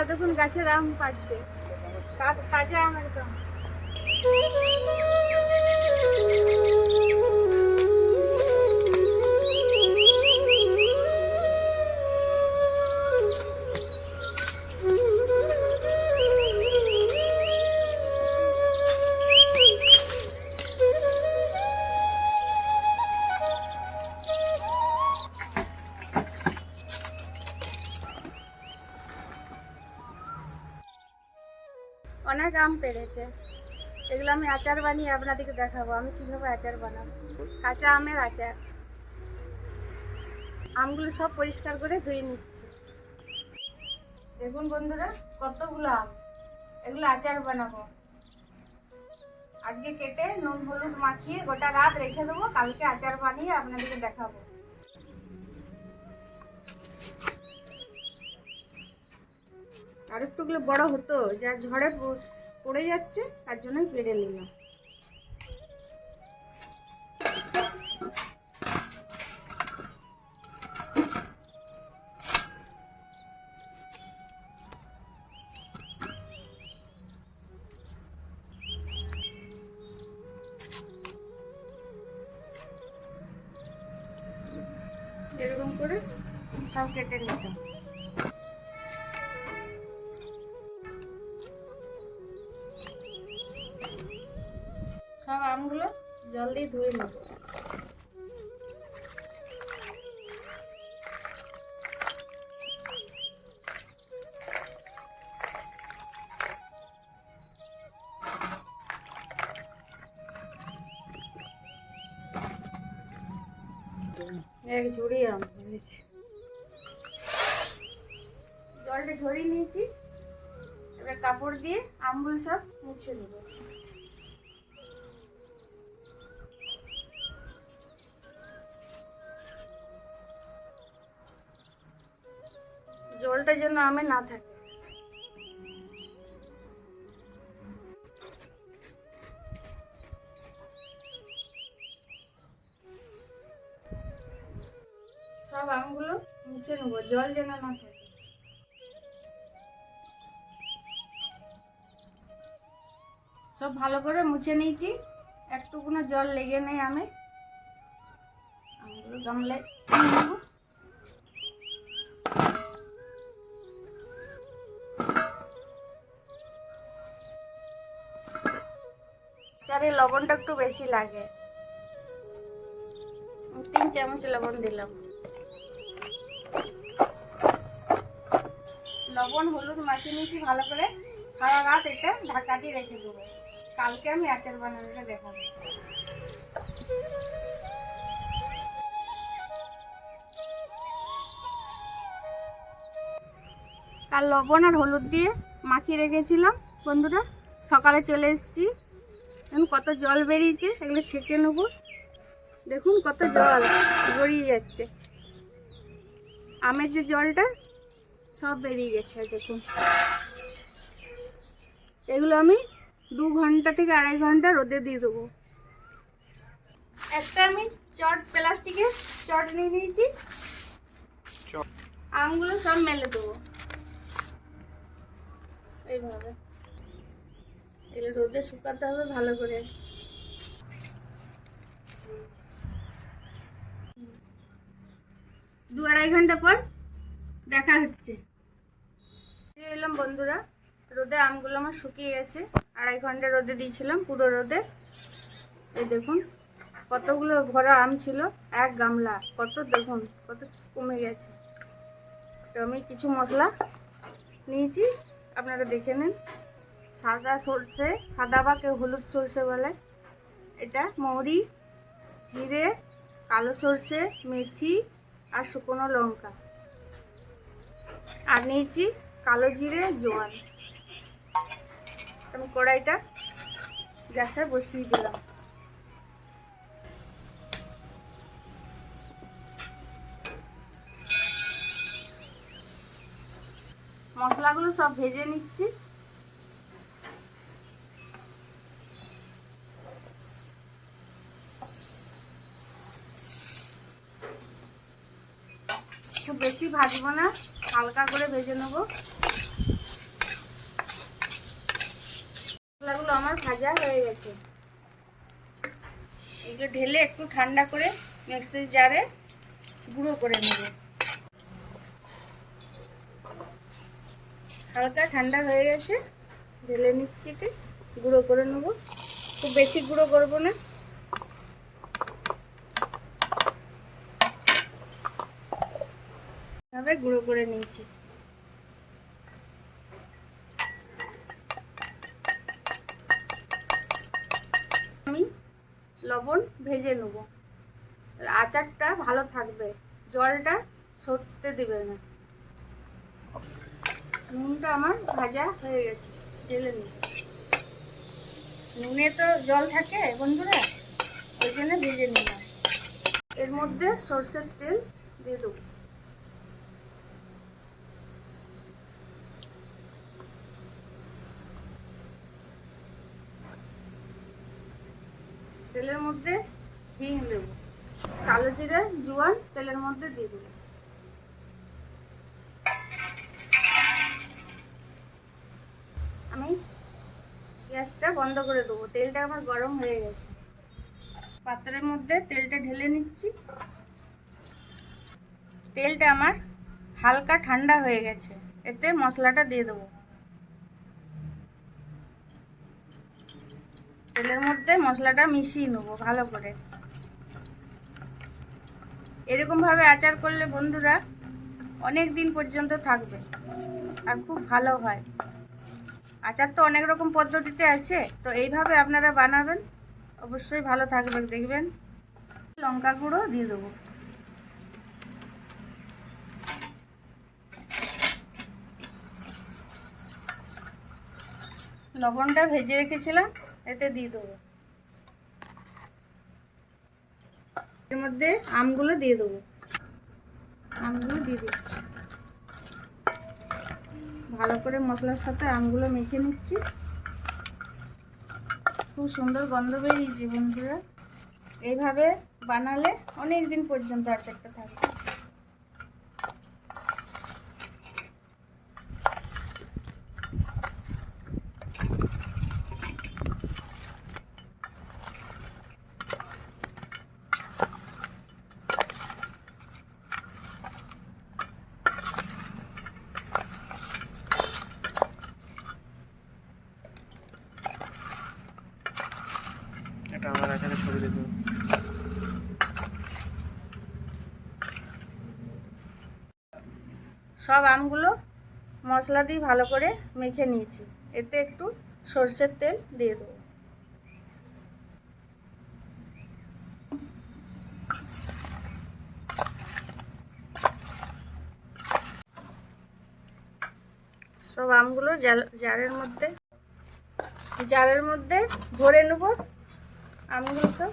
এতক্ষণ গাছের আম কাটবে। কাঁচা আম একদম। অনেক আম পেরেছে এগুলো আমি আচার বানিয়ে আপনাদেরকে দেখাবো। আমি কীভাবে আচার বানাবো? কাঁচা আমের আচার। আমগুলো সব পরিষ্কার করে ধুয়ে নিচ্ছি। দেখুন বন্ধুরা, কতগুলো আম। এগুলো আচার বানাবো। আজকে কেটে নুন, হলুদ মাখিয়ে গোটা রাত রেখে দেবো। কালকে আচার বানিয়ে আপনাদেরকে দেখাবো। আর একটুগুলো বড় হতো, যা ঝড়ে পড়ে যাচ্ছে, তার জন্যই পেরে নিলাম। এরকম করে সব কেটে নিতাম। জল দিয়ে ধুয়ে নেব। এক ঝুড়ি আম হয়েছে জলটা ঝরিয়ে নিয়েছি। এবার কাপড় দিয়ে আমগুলো সব মুছে নেব। জলটা যেন আমি না থাকে। সব আমগুলো মুছে নেব, জল যেন না থাকে। সব ভালো করে মুছে নিয়েছি। একটুকুনো জল লেগে নেই আমি। আমগুলো গামলায় নেব লবণটা একটু বেশি লাগে। তিন চামচ লবণ দিলাম। লবণ হলুদ মাখিয়ে নিয়েছি ভালো করে। সারা রাত এটা ঢাকা দিয়ে রেখে দেবো। কালকে আমি আচার বানানোটা দেখাবো। কাল লবণ আর হলুদ দিয়ে মাখিয়ে রেখেছিলাম। বন্ধুরা, সকালে চলে এসেছি। দেখুন কত জল বেরিয়েছে এগুলো ছেঁকে নেব। দেখুন কত জল গড়িয়ে যাচ্ছে। আমের যে জলটা সব বেরিয়ে গেছে দেখুন। এগুলো আমি দু ঘণ্টা থেকে আড়াই ঘণ্টা রোদে দিয়ে দেবো। একটা আমি চট প্লাস্টিকের চট নিয়ে নিয়েছি। আমগুলো সব মেলে দেবো। এইভাবে। এগুলো রোদে শুকাতে হবে ভালো করে। দু আড়াই ঘণ্টা পর দেখা হচ্ছে। ফিরে এলাম বন্ধুরা, রোদে আমগুলো আমার শুকিয়ে গেছে। আড়াই ঘণ্টা রোদে দিয়েছিলাম, পুরো রোদে। এই দেখুন, কতগুলো ভরা আম ছিল, এক গামলা, কত দেখুন, কত কমে গেছে। আমি কিছু মশলা নিয়েছি, আপনারা দেখে নিন। সাদা সর্ষে, সাদা বা কেউ হলুদ সর্ষে বলে। এটা মৌরি, জিরে, কালো সর্ষে, মেথি আর শুকনো লঙ্কা। আর নিয়েছি কালো জিরে, জোয়ান। আমি কড়াইটা গ্যাসে বসিয়ে দিলাম। মশলাগুলো সব ভেজে নিচ্ছি। বেশি ভাজবো না, হালকা করে ভেজে নেব। মশলাগুলো আমার ভাজা হয়ে গেছে। এগুলো ঢেলে একটু ঠান্ডা করে মিক্সির জারে গুঁড়ো করে নেব। হালকা ঠান্ডা হয়ে গেছে, ঢেলে নিচ্ছি গুঁড়ো করে নেব। খুব বেশি গুঁড়ো করব না। ভাবে গুঁড়ো করে নিয়েছি। আমি লবণ ভেজে নেব। আচারটা ভালো থাকবে, জলটা সরতে দেবে না। নুনটা আমার ভাজা হয়ে গেছে, ঢেলে নিই নুনে তো জল থাকে বন্ধুরা, ওই জন্য ভেজে নিলাম। এর মধ্যে সর্ষের তেল দিয়ে দেবো। তেলের মধ্যে হিং দেবো। কালো জিরে, জোয়ান, তেলের মধ্যে দিয়ে দেবো। আমি গ্যাসটা বন্ধ করে দেবো। তেলটা আমার গরম হয়ে গেছে। পাত্রের মধ্যে তেলটা ঢেলে নিচ্ছি। তেলটা আমার হালকা ঠান্ডা হয়ে গেছে। এতে মশলাটা দিয়ে দেবো। তেলের মধ্যে মশলাটা মিশিয়ে নেব ভালো করে। এরকমভাবে আচার করলে বন্ধুরা অনেক দিন পর্যন্ত থাকবে আর খুব ভালো হয়। আচার তো অনেক রকম পদ্ধতিতে আছে, তো এইভাবে আপনারা বানাবেন। অবশ্যই ভালো থাকবে, দেখবেন। লঙ্কা গুঁড়ো দিয়ে দেবো। লবণটা ভেজে রেখেছিলাম। এতে দিয়ে দেবো। এর মধ্যে আমগুলো দিয়ে দেবো। আমগুলো দিয়ে দিচ্ছি। ভালো করে মশলার সাথে আমগুলো মেখে নিচ্ছি। খুব সুন্দর গন্ধ বেরিয়েছে বন্ধুরা। এইভাবে বানালে অনেক দিন পর্যন্ত আচারটা থাকবে এটা আমার এখানে ছবি দেবো সব আমগুলো মশলা দিয়ে ভালো করে মেখে নিয়েছি। এতে একটু সর্ষের তেল দিয়ে দেবো। সব আমগুলো জারের মধ্যে জারের মধ্যে ভরে নেব। আমগুলো সব